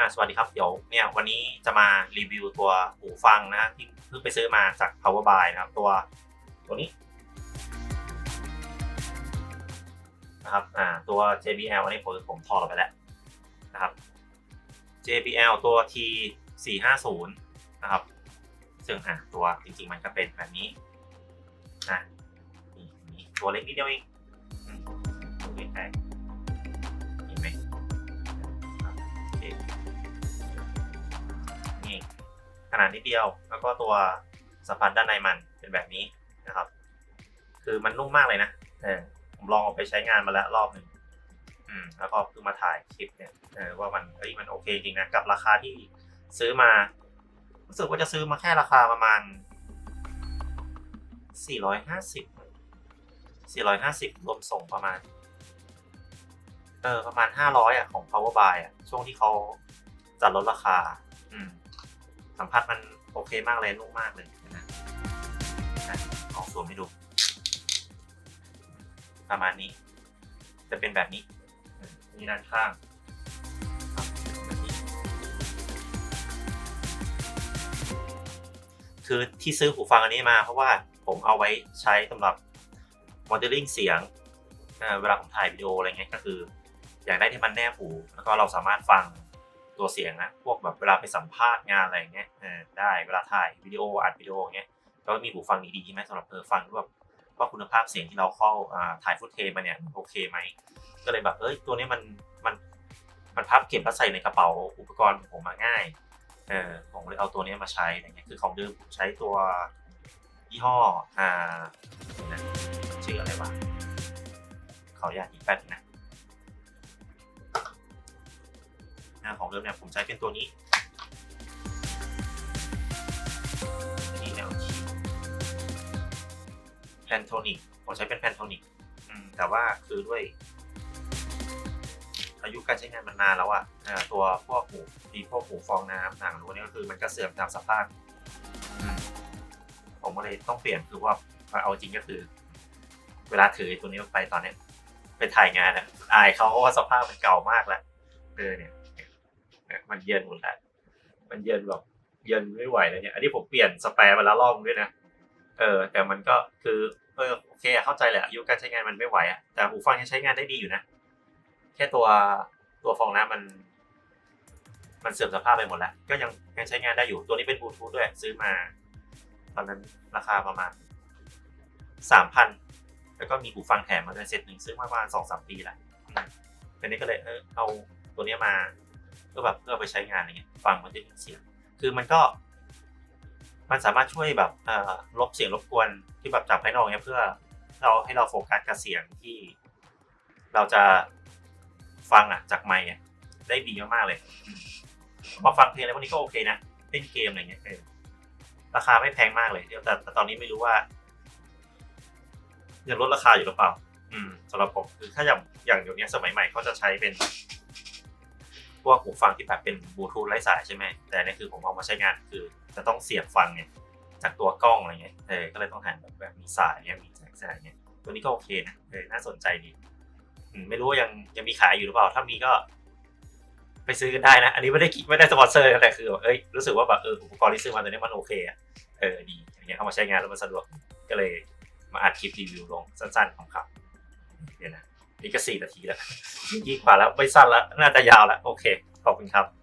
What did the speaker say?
อ่าสวัสดีครับ เดี๋ยวเนี่ยวันนี้จะมารีวิวตัวหูฟังนะที่เพิ่งไปซื้อมาจาก Power Buy นะครับตัวตัวนี้นะครับอ่าตัว JBL อันนี้ผมผมถอดออกไปแล้วนะครับ JBL ตัว T 4 5 0นะครับ ซึ่งอะตัวจริงๆมันก็เป็นแบบนี้นะนี่ตัวเล็กนิดเดียวเอง ขนาดนิดเดียว แล้วก็ตัวสัมผัสด้านในมันเป็นแบบนี้นะครับ คือมันนุ่มมากเลยนะเออผมลองเอาไปใช้งานมาแล้วรอบหนึ่งอืมแล้วก็เพิ่งมาถ่ายคลิปเนี่ยเออว่ามันเฮ้ยมันโอเคจริงนะกับราคาที่ซื้อมารู้สึกว่าจะซื้อมาแค่ราคาประมาณ 450 450 รวมส่งประมาณ เออ ประมาณ 500อะของ Power Buy อะ ช่วงที่เขาจัดลดราคา อืม สัมผัสมันโอเคมากเลยนุ่มมากเลยนะนะลองสวมให้ดู ประมาณนี้ จะเป็นแบบนี้มีด้านข้างคือที่ซื้อหูฟังอันนี้มา เพราะว่าผมเอาไว้ใช้สำหรับ modeling เสียงเวลาผมถ่ายวิดีโออะไรเงี้ยก็คือ อยากได้ที่มันแนบหู แล้วก็เราสามารถฟัง ตัวเสียงนะพวกแบบเวลาไปสัมภาษณ์งานอะไรเงี้ยเออได้เวลาถ่ายวิดีโออัดวิดีโอเงี้ยก็มีหูฟังดีๆใช่ไหมสำหรับเออฟังว่าแบบว่าคุณภาพเสียงที่เราเข้าถ่ายฟุตเทมาเนี่ยโอเคไหมก็เลยแบบเอ้ยตัวนี้มันมันมันพับเก็บแล้วใส่ในกระเป๋าอุปกรณ์ผมมาง่ายเออผมเลยเอาตัวนี้มาใช้อะไรเงี้ยคือของเดิมผมใช้ตัวยี่ห้ออ่าเรียวนะชื่ออะไรวะขออนุญาตอีกแป๊บนึง นะหน้าของเดิมเนี่ยผมใช้เป็นตัวนี้นี่แนวคีแพนโทนิกผมใช้เป็นแพนโทนิกแต่ว่าคือด้วย อายุการใช้งานมันนานแล้วอะ่ะตัวพวกหูมีพวกหูฟองน้ำหนังรู้นี่ก็คือมันก็เสื่อมตามสภาพผมก็เลยต้องเปลี่ยนคือว่าเอาจริงก็คือ เวลาถือตัวนี้ไปตอนเนี้ยไปถ่ายงานอะอายเขาเพราะว่าสภาพมันเก่ามากแล้วเออเนี่ย มันเย็นหมดแล้วมันเย็นแบบเย็นไม่ไหวเลยเนี่ย อันนี้ผมเปลี่ยนสแปร์มาแล้วรอบนึงด้วยนะ เออ แต่มันก็คือ เออโอเคเข้าใจแหละอายุการใช้งานมันไม่ไหวอะแต่หูฟังยังใช้งานได้ดีอยู่นะ แค่ตัวตัวฟองน้ำมัน มันเสื่อมสภาพไปหมดแล้ว ก็ยังยังใช้งานได้อยู่ ตัวนี้เป็นบลูทูธด้วย ซื้อมา ตอนนั้นราคาประมาณสามพันแล้วก็มีหูฟังแถมมาด้วยเซตหนึ่งซื้อมาประมาณสองสามปีแล้วอืมทีนี้ก็เลยเออเอาตัวนี้มา เพื่อแบบเพื่อไปใช้งานอะไรเงี้ยฟังมันจะมีเสียง คือมันก็ มันสามารถช่วยแบบลบเสียงรบกวนที่แบบจากภายนอกเนี้ยเพื่อเราให้เราโฟกัสกับเสียงที่ เราจะฟังอะ จากไมค์อะได้ดีมากๆเลยมพอฟังเพลงอะไรพวกนี้ก็โอเคนะเล่นเกมอะไรเงี้ยเออราคาไม่แพงมากเลยเดี๋ยวแต่แต่ตอนนี้ไม่รู้ว่ายังลดราคาอยู่หรือเปล่า อืมสำหรับผมคือถ้าอย่างอย่างเดี๋ยวนี้สมัยใหม่เขาจะใช้เป็น พวกหูฟังที่แบบเป็นบลูทูธไร้สายใช่ไหมแต่นี่คือผมเอามาใช้งานคือจะต้องเสียบฟังไงจากตัวกล้องอะไรเงี้ยเออก็เลยต้องหันแบบแบบมีสายเงี้ยมีแจ็คสายเงี้ยตัวนี้ก็โอเคนะเออน่าสนใจดีไม่รู้ว่ายังยังมีขายอยู่หรือเปล่า ถ้ามีก็ ไปซื้อกันได้นะ อันนี้ไม่ได้คิดไม่ได้สปอนเซอร์แต่คือแบบเอ้ยรู้สึกว่าแบบเอออุปกรณ์ที่ซื้อมาตัวนี้มันโอเคอะเออดีอย่างเงี้ยเอามาใช้งานแล้วมันสะดวกก็เลยมาอัดคลิปรีวิวลงสั้นๆของครับเดี๋ยวนะ อีกสี่นาทีแล้ว ยี่กว่าแล้วไม่สั้นแล้ว น่าจะยาวแล้ว โอเค ขอบคุณครับ